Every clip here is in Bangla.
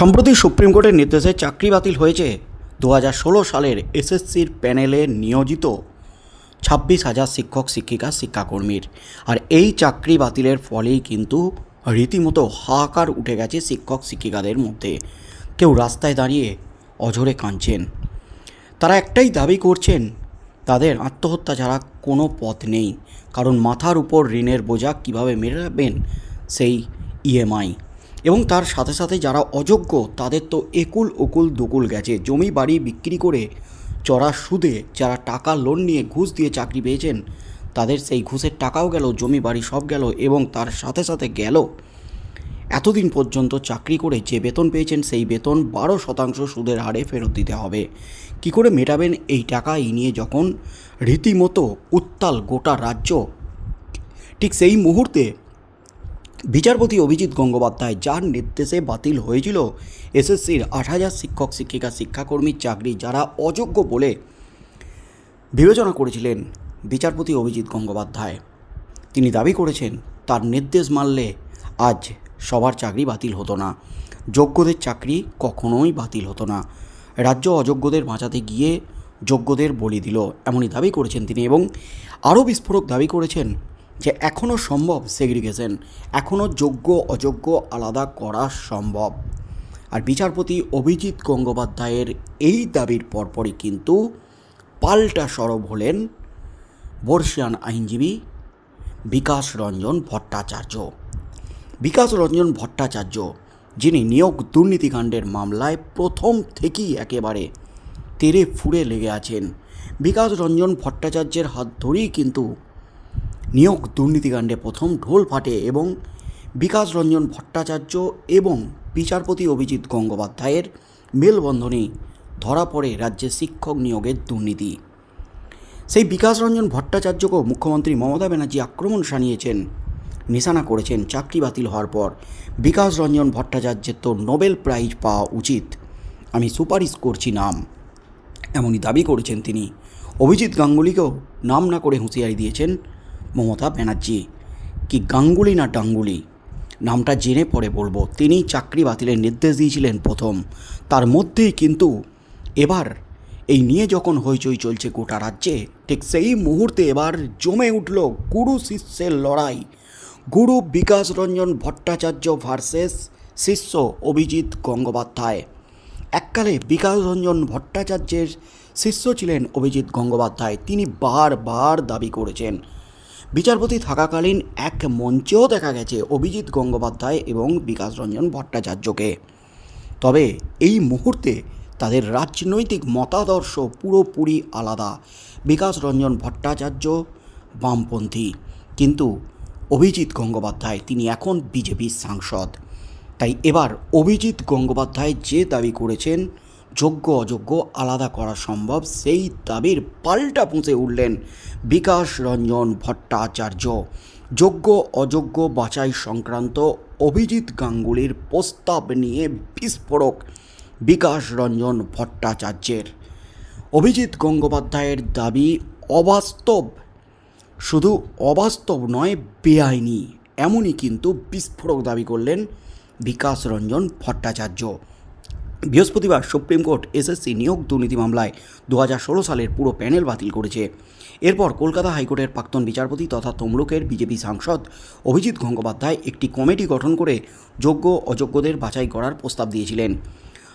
সম্প্রতি সুপ্রিম কোর্টের নির্দেশে চাকরি বাতিল হয়েছে দু হাজার ষোলো সালের এসএসসির প্যানেলে নিয়োজিত ছাব্বিশ হাজার শিক্ষক, শিক্ষিকা, শিক্ষাকর্মীর। আর এই চাকরি বাতিলের ফলেই কিন্তু রীতিমতো হাহাকার উঠে গেছে শিক্ষক, শিক্ষিকাদের মধ্যে। কেউ রাস্তায় দাঁড়িয়ে অঝরে কাঁদছেন। তারা একটাই দাবি করছেন, তাদের আত্মহত্যা ছাড়া কোনো পথ নেই। কারণ মাথার উপর ঋণের বোঝা কীভাবে মেটাবেন সেই ইএমআই। এবং তার সাথে সাথে যারা অযোগ্য, তাদের তো একুল ওকুল দুকুল গেছে। জমি বাড়ি বিক্রি করে চড়া সুদে যারা টাকা লোন নিয়ে ঘুষ দিয়ে চাকরি পেয়েছেন, তাদের সেই ঘুষের টাকাও গেল, জমি বাড়ি সব গেল এবং তার সাথে সাথে গেল। এতদিন পর্যন্ত চাকরি করে যে বেতন পেয়েছেন, সেই বেতন বারো শতাংশ সুদের হারে ফেরত দিতে হবে। কি করে মেটাবেন এই টাকা? এই নিয়ে যখন রীতিমতো উত্তাল গোটা রাজ্য ঠিক সেই মুহূর্তে বিচারপতি অভিজিৎ গঙ্গোপাধ্যায় যার নির্দেশে বাতিল হয়েছিল এসএসসির আট হাজার শিক্ষক, শিক্ষিকা শিক্ষাকর্মীর চাকরি যারা অযোগ্য বলে বিবেচনা করেছিলেন বিচারপতি অভিজিৎ গঙ্গোপাধ্যায়। তিনি দাবি করেছেন, তার নির্দেশ মানলে আজ সবার চাকরি বাতিল হতো না। যোগ্যদের চাকরি কখনোই বাতিল হতো না। রাজ্য অযোগ্যদের বাঁচাতে গিয়ে যোগ্যদের বলি দিল, এমনই দাবি করেছেন তিনি এবং আরও বিস্ফোরক দাবি করেছেন যে এখনও সম্ভব সেগ্রিগেশন এখনও যোগ্য, অযোগ্য আলাদা করা সম্ভব। আর বিচারপতি অভিজিৎ গঙ্গোপাধ্যায়ের এই দাবির পরপরই কিন্তু পাল্টা সরব হলেন বর্ষিয়ান আইনজীবী বিকাশ রঞ্জন ভট্টাচার্য। বিকাশ রঞ্জন ভট্টাচার্য, যিনি নিয়োগ দুর্নীতিকাণ্ডের মামলায় প্রথম থেকেই একেবারে তেরে ফুড়ে লেগে আছেন। বিকাশ রঞ্জন ভট্টাচার্যের হাত ধরেই কিন্তু নিয়োগ দুর্নীতিকাণ্ডে প্রথম ঢোল ফাটে এবং বিকাশ রঞ্জন ভট্টাচার্য এবং বিচারপতি অভিজিৎ গঙ্গোপাধ্যায়ের মেলবন্ধনে ধরা পড়ে রাজ্যে শিক্ষক নিয়োগের দুর্নীতি। সেই বিকাশ রঞ্জন ভট্টাচার্যকেও মুখ্যমন্ত্রী মমতা ব্যানার্জি আক্রমণ সানিয়েছেন নিশানা করেছেন চাকরি বাতিল হওয়ার পর। বিকাশ রঞ্জন ভট্টাচার্যের তো নোবেল প্রাইজ পাওয়া উচিত, আমি সুপারিশ করছি নাম। এমনই দাবি করেছেন তিনি। অভিজিৎ গাঙ্গুলিকেও নাম না করে হুঁশিয়ারি দিয়েছেন মমতা ব্যানার্জি। কি গাঙ্গুলি না ডাঙ্গুলি নামটা জেনে পরে বলব। তিনি চাকরি বাতিলের নির্দেশ দিয়েছিলেন প্রথম। তার মধ্যেই কিন্তু এবার এই নিয়ে যখন হইচই চলছে গোটা রাজ্যে, ঠিক সেই মুহূর্তে এবার জমে উঠল গুরু শিষ্যের লড়াই। গুরু বিকাশ রঞ্জন ভট্টাচার্য ভার্সেস শিষ্য অভিজিৎ গঙ্গোপাধ্যায়। এককালে বিকাশ রঞ্জন ভট্টাচার্যের শিষ্য ছিলেন অভিজিৎ গঙ্গোপাধ্যায়। তিনি বারবার দাবি করেছেন বিচারপতি থাকাকালীন এক মঞ্চেও দেখা গেছে অভিজিৎ গঙ্গোপাধ্যায় এবং বিকাশ রঞ্জন ভট্টাচার্যকে। তবে এই মুহূর্তে তাদের রাজনৈতিক মতাদর্শ পুরোপুরি আলাদা। বিকাশ রঞ্জন ভট্টাচার্য, বামপন্থী। কিন্তু অভিজিৎ গঙ্গোপাধ্যায়, তিনি এখন বিজেপির সাংসদ। তাই এবার অভিজিৎ গঙ্গোপাধ্যায় যে দাবি করেছেন যোগ্য অযোগ্য আলাদা করা সম্ভব, সেই দাবির পাল্টা পুঁতে উঠলেন বিকাশ রঞ্জন ভট্টাচার্য। যোগ্য, অযোগ্য বাছাই সংক্রান্ত অভিজিৎ গাঙ্গুলির প্রস্তাব নিয়ে বিস্ফোরক বিকাশ রঞ্জন ভট্টাচার্যের। অভিজিৎ গঙ্গোপাধ্যায়ের দাবি অবাস্তব। শুধু অবাস্তব নয়, বেআইনি। এমনই কিন্তু বিস্ফোরক দাবি করলেন বিকাশ রঞ্জন ভট্টাচার্য। বৃহস্পতিবার সুপ্রিম কোর্ট এসএসসি নিয়োগ দুর্নীতি মামলায় দু হাজার ষোলো সালের পুরো প্যানেল বাতিল করেছে। এরপর কলকাতা হাইকোর্টের প্রাক্তন বিচারপতি তথা তমলুকের বিজেপি সাংসদ অভিজিৎ গঙ্গোপাধ্যায় একটি কমিটি গঠন করে যোগ্য অযোগ্যদের বাছাই করার প্রস্তাব দিয়েছিলেন।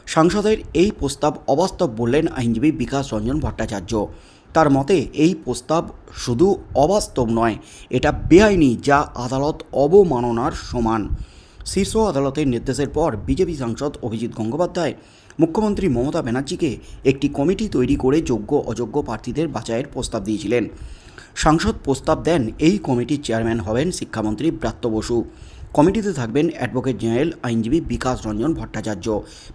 সাংসদের এই প্রস্তাব অবাস্তব বললেন আইনজীবী বিকাশ রঞ্জন ভট্টাচার্য। তার মতে, এই প্রস্তাব শুধু অবাস্তব নয়, এটা বেআইনি যা আদালত অবমাননার সমান। শীর্ষ আদালতের নির্দেশের পর বিজেপি সাংসদ অভিজিৎ গঙ্গোপাধ্যায়, মুখ্যমন্ত্রী মমতা ব্যানার্জিকে একটি কমিটি তৈরি করে যোগ্য অযোগ্য প্রার্থীদের বাছাইয়ের প্রস্তাব দিয়েছিলেন। সাংসদ প্রস্তাব দেন, এই কমিটির চেয়ারম্যান হবেন শিক্ষামন্ত্রী ব্রাত্য বসু। কমিটিতে থাকবেন অ্যাডভোকেট জেনারেল আইনজীবী বিকাশ রঞ্জন ভট্টাচার্য,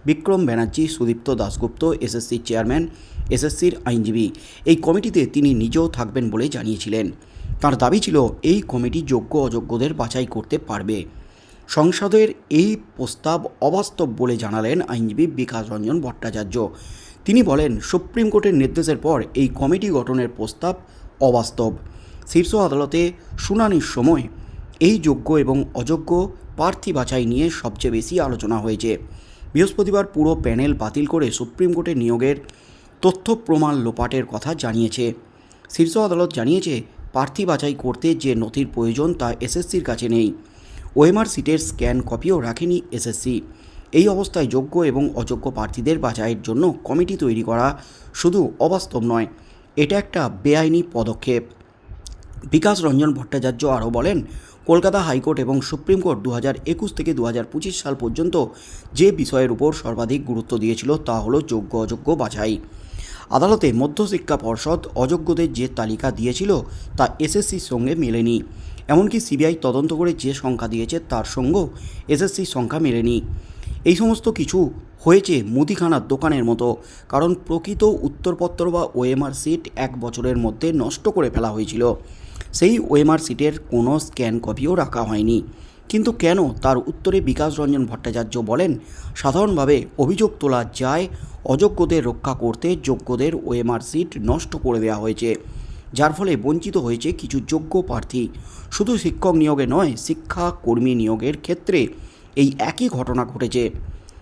বিক্রম ব্যানার্জি, সুদীপ্ত দাশগুপ্ত এসএসসির চেয়ারম্যান, এসএসসির আইনজীবী। এই কমিটিতে তিনি নিজেও থাকবেন বলে জানিয়েছিলেন। তার দাবি ছিল, এই কমিটি যোগ্য অযোগ্যদের বাছাই করতে পারবে। সংসদের এই প্রস্তাব অবাস্তব বলে জানালেন আইনজীবী বিকাশ রঞ্জন ভট্টাচার্য। তিনি বলেন, সুপ্রিম কোর্টের নির্দেশের পর এই কমিটি গঠনের প্রস্তাব অবাস্তব। শীর্ষ আদালতে শুনানির সময় এই যোগ্য এবং অযোগ্য প্রার্থী বাছাই নিয়ে সবচেয়ে বেশি আলোচনা হয়েছে। বৃহস্পতিবার পুরো প্যানেল বাতিল করে সুপ্রিম কোর্টে নিয়োগের তথ্য প্রমাণ লোপাটের কথা জানিয়েছে। শীর্ষ আদালত জানিয়েছে, প্রার্থী বাছাই করতে যে নথির প্রয়োজন তা এসএসসির কাছে নেই। ওএমআর সিটের স্ক্যান কপিও রাখেনি এসএসসি। এই অবস্থায় যোগ্য এবং অযোগ্য প্রার্থীদের বাছাইয়ের জন্য কমিটি তৈরি করা শুধু অবাস্তব নয়, এটা একটা বেআইনি পদক্ষেপ। বিকাশ রঞ্জন ভট্টাচার্য আরও বলেন, কলকাতা হাইকোর্ট এবং সুপ্রিম কোর্ট দু হাজার একুশ থেকে দু হাজার পঁচিশ সাল পর্যন্ত যে বিষয়ের উপর সর্বাধিক গুরুত্ব দিয়েছিল তা হলো যোগ্য অযোগ্য বাছাই। আদালতে মধ্যশিক্ষা পর্ষদ অযোগ্যদের যে তালিকা দিয়েছিল তা এসএসসির সঙ্গে মেলেনি। এমনকি সিবিআই তদন্ত করে যে সংখ্যা দিয়েছে তার সঙ্গেও এসএসসির সংখ্যা মেলেনি। এই সমস্ত কিছু হয়েছে মুদিখানার দোকানের মতো, কারণ প্রকৃত উত্তরপত্র বা ওএমআর সিট এক বছরের মধ্যে নষ্ট করে ফেলা হয়েছিল। সেই ওএমআর সিটের কোনো স্ক্যান কপিও রাখা হয়নি। কিন্তু কেন তার উত্তরে বিকাশ রঞ্জন ভট্টাচার্য বলেন, সাধারণভাবে অভিযোগ তোলা যায় অযোগ্যদের রক্ষা করতে যোগ্যদের ওএমআর সিট নষ্ট করে দেওয়া হয়েছে। যার ফলে বঞ্চিত হয়েছে কিছু যোগ্য প্রার্থী। শুধু শিক্ষক নিয়োগে নয়, শিক্ষা কর্মী নিয়োগের ক্ষেত্রে এই একই ঘটনা ঘটেছে।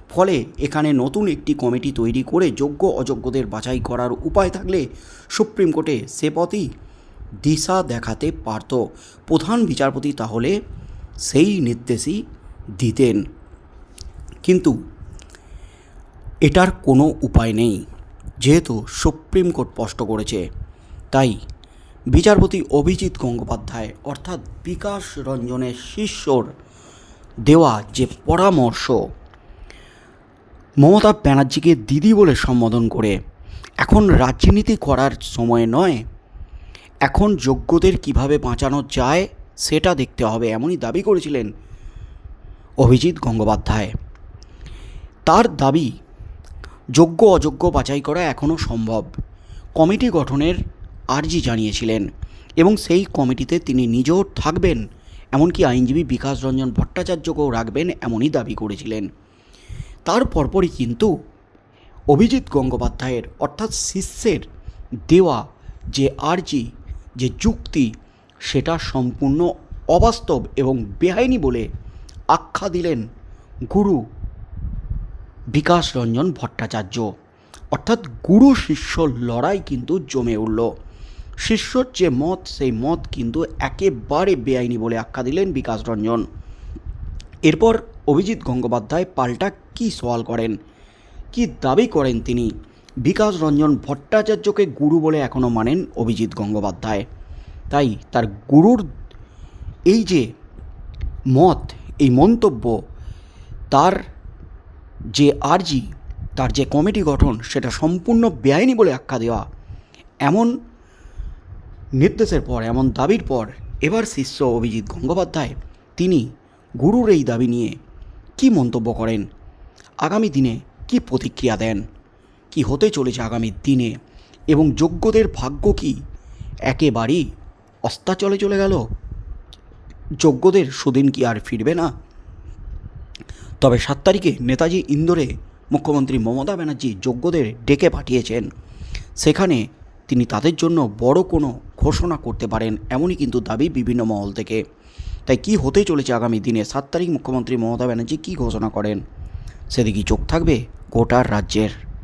ফলে এখানে নতুন একটি কমিটি তৈরি করে যোগ্য অযোগ্যদের বাছাই করার উপায় থাকলে সুপ্রিম কোর্টে সে পথই দিশা দেখাতে পারত। প্রধান বিচারপতি তাহলে সেই নির্দেশই দিতেন। কিন্তু এটার কোনো উপায় নেই। যেহেতু সুপ্রিম কোর্ট স্পষ্ট করেছে, তাই বিচারপতি অভিজিৎ গঙ্গোপাধ্যায়, অর্থাৎ বিকাশ রঞ্জনের শিষ্যর দেওয়া যে পরামর্শ, মমতা ব্যানার্জিকে দিদি বলে সম্বোধন করে, এখন রাজনীতি করার সময় নয়, এখন যোগ্যদের কীভাবে বাঁচানো যায় সেটা দেখতে হবে, এমনই দাবি করেছিলেন অভিজিৎ গঙ্গোপাধ্যায়। তার দাবি যোগ্য অযোগ্য বাছাই করা এখনও সম্ভব। কমিটি গঠনের আর্জি জানিয়েছিলেন এবং সেই কমিটিতে তিনি নিজেও থাকবেন, এমনকি আইনজীবী বিকাশ রঞ্জন ভট্টাচার্যকেও রাখবেন এমনই দাবি করেছিলেন। তার পরপরই কিন্তু অভিজিৎ গঙ্গোপাধ্যায়ের, অর্থাৎ শিষ্যের দেওয়া যে আর্জি, যে যুক্তি, সেটা সম্পূর্ণ অবাস্তব এবং বেআইনি বলে আখ্যা দিলেন গুরু বিকাশ রঞ্জন ভট্টাচার্য। অর্থাৎ গুরু শিষ্য লড়াই কিন্তু জমে উঠল। শিষ্যর যে মত, সেই মত কিন্তু একেবারে বেআইনি বলে আখ্যা দিলেন বিকাশ রঞ্জন। এরপর অভিজিৎ গঙ্গোপাধ্যায় পাল্টা কি সওয়াল করেন? কি দাবি করেন তিনি? বিকাশ রঞ্জন ভট্টাচার্যকে গুরু বলে এখনও মানেন অভিজিৎ গঙ্গোপাধ্যায়। তাই তার গুরুর এই যে মত, এই মন্তব্য, তার যে আর্জি, তার যে কমিটি গঠন, সেটা সম্পূর্ণ বেআইনি বলে আখ্যা দেওয়া। এমন নির্দেশের পর, এমন দাবির পর, এবার শিষ্য অভিজিৎ গঙ্গোপাধ্যায়, তিনি গুরুর এই দাবি নিয়ে কি মন্তব্য করেন? আগামী দিনে কি প্রতিক্রিয়া দেন? কি হতে চলেছে আগামী দিনে? এবং যোগ্যদের ভাগ্য কি? একেবারেই অস্তাচলে চলে গেল? যোগ্যদের সুদিন কি আর ফিরবে না? তবে সাত তারিখে নেতাজি ইন্দোরে মুখ্যমন্ত্রী মমতা ব্যানার্জি যোগ্যদের ডেকে পাঠিয়েছেন। সেখানে তিনি তাদের জন্য বড় কোনো ঘোষণা করতে পারেন এমনই কিন্তু দাবি বিভিন্ন মহল থেকে। তাই কি হতে চলেছে আগামী দিনে? সাত তারিখ মুখ্যমন্ত্রী মমতা ব্যানার্জি কী ঘোষণা করেন? সেদিকে চোখ থাকবে গোটার রাজ্যের।